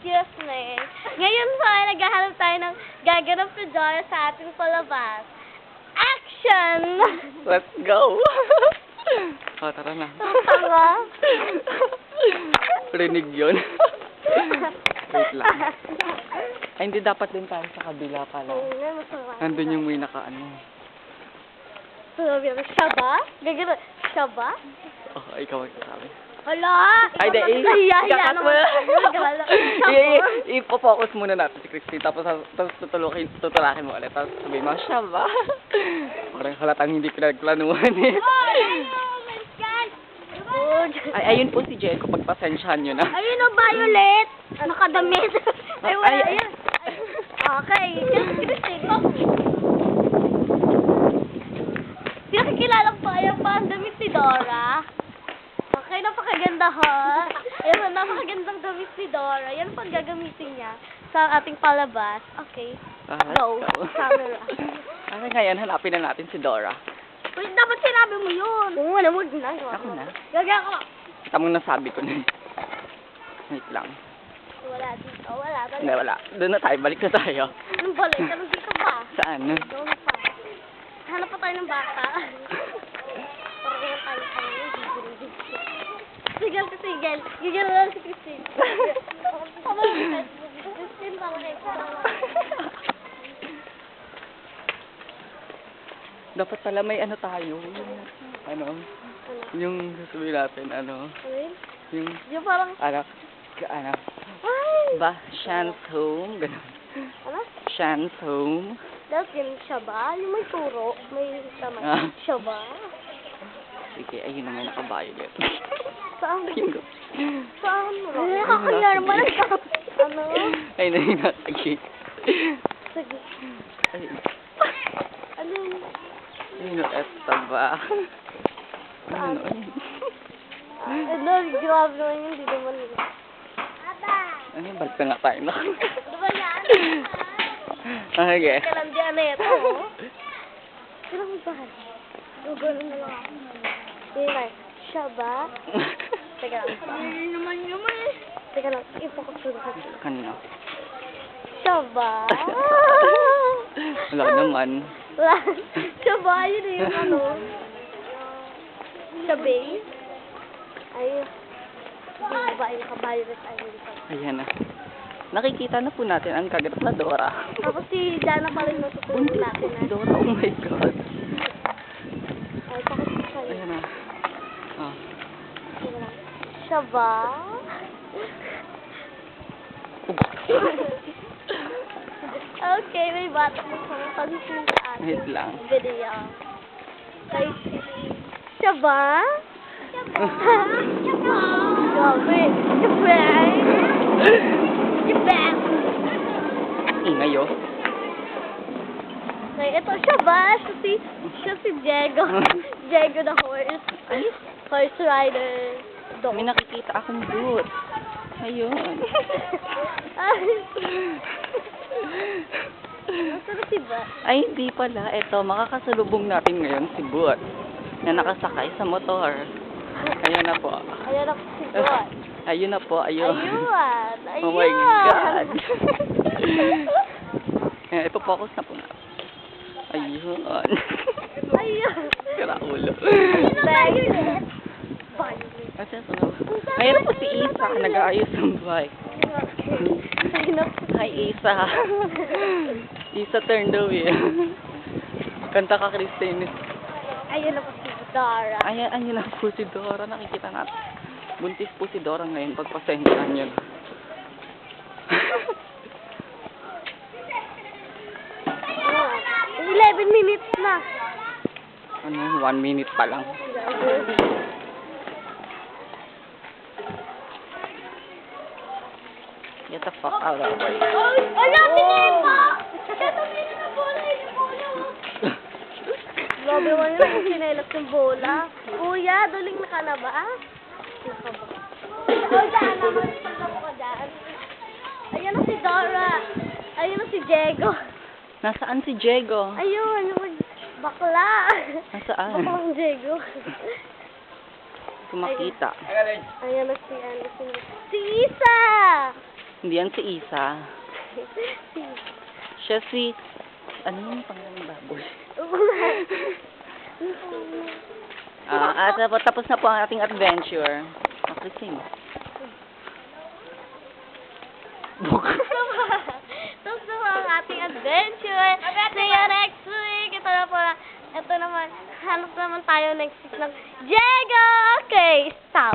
Excuse me. Ngayon po ay naghahanap tayo ng gaganap na Dora sa ating palabas. Action! Let's go! oh, tara na. Tanga. Rinig yun. Wait lang. Ay, hindi dapat din tayo sa kabila pala. Oo. Nandun yung may naka ano. Sabi mo, siya ba? Gagano, siya ba? Oh, ikaw ang sabi. Hala! Ay, di, ikakat mo. Ipo-focus muna natin si Christine, tapos, tapos tutulukin, tutulakin mo ulit. Tapos sabihin mo, siya ba? Parang halatang hindi pinagplanuhan eh. Ay, ayun po si Jen, kung pagpasensyahan nyo na. Ayun o, Violet! Nakadamit. Ay, wala Ay, ay. yan. Okay. Kasi Christine, ko. Pinakikilala ko pa yan pa ang damit ni Dora. Napakaganda ha. Ayun, napakagandang damit ni Dora. Yan pang gagamitin niya sa ating palabas. Okay. Ah, Go. go. Camera. Ano ngayon, hanapin na natin si Dora. Uy, dapat sinabi mo yun. Oo, wala mo na. Ako na. Gagaya ko. Kita mo nasabi ko na. Wait lang. Wala dito. Wala. Balik. Hindi, wala. Doon na tayo, balik na tayo. Anong balik? Anong dito pa? Saan? Doon pa. Hanap pa tayo ng bata. Parang yung tayo pa yun. Sigel ka sigel. Gigil na lang si Christine. Christine, tama kayo. Dapat pala may ano tayo. Ano, yung sasabihin natin, ano, yun? yung, Yung parang, ano, ano, ba, Shan's home, gano'n. Ano? Shan's home. Dapat yun siya ba? Yung may turo. May tama. Ah. Siya ba? Sige, ayun na may naka-violet. Saan? Ayun. Saan? Ayun, Nakakaya nasa naman. gate. Ano? Ayun na yung nasa gate. Sige. Ayun. Ano yun? Ayun, esta ba? Ano, ayun. Ano, grabe naman yun. Hindi naman yun. Aba! Ano, balik na nga tayo na. Ano? Okay. Kalam dyan na ito. Sino mo ba? Gugulong na lang ako. Na. Siya ba? Teka lang. Hindi naman naman eh. Teka lang. Ipakot ko na. Kanina. Siya ba? Wala naman. Wala. Siya ba? Yun na yung ano. Siya ba? Ay. Hindi ba yung kabayarat ay hindi pa. Ayan na. Nakikita na po natin ang kagat na Dora. Tapos si Jana yung natutulog Buntis natin na. Dora. Oh my God. Ay, pakot ko siya. Ayan na. Oh. Teka lang. Siya ba? okay, may bata mo sa pansin sa ating Wait lang. video. Kay Siya ba? Siya ba? Siya ba? Grabe. Siya ba? Siya ba? Ingay oh. Okay, ito siya ba? Siya si, siya si Diego. Diego the horse. Horse rider. May nakikita akong boot. Ayun. Ay. Nasaan si ba? Ay, hindi pala. Ito, makakasalubong natin ngayon si Boot na nakasakay sa motor. Ayun na po. Ayan ako si Boy. Ayun na po, ayun. Ayun! Ayun! Oh my God. Ayan, ipofocus na po na. Ayun. Ayun! Kira ulo. Violet! Violet. Ngayon po si Isa, nag-aayos ng bike. Hi, Isa. Isa turn the wheel. Kanta ka, Christine. Ayun ako si Dara. Ayan, ayun na po si Dora. Nakikita natin. Buntis po si Dora ngayon. Pagpasensyahan niyo. 11 minutes na. ano, one minute pa lang. Get the fuck out of the way. Ay! Ala! Pinipa! Ito na bola! Yung bola! Grabe naman yun. Ang sinelas ng bola. Kuya, duling na ka na ba? Naka ba? O, daan naman. Pagkapo ka daan. Ayun na si Dora. Ayun na si Diego. Nasaan si Diego? Ayun, yung bakla. Nasaan? Baklang Diego. Kumakita. Ayan na si, ano, si, si Isa! Hindi yan si Isa. Siya si... Ano yung pangalan ng baboy? Ah, at tapos, tapos na po ang ating adventure. Ah, Christine. Tapos na po ang ating adventure. See you next week. Ito na po na, ito naman, hanap naman tayo next week ng Diego! Okay, stop.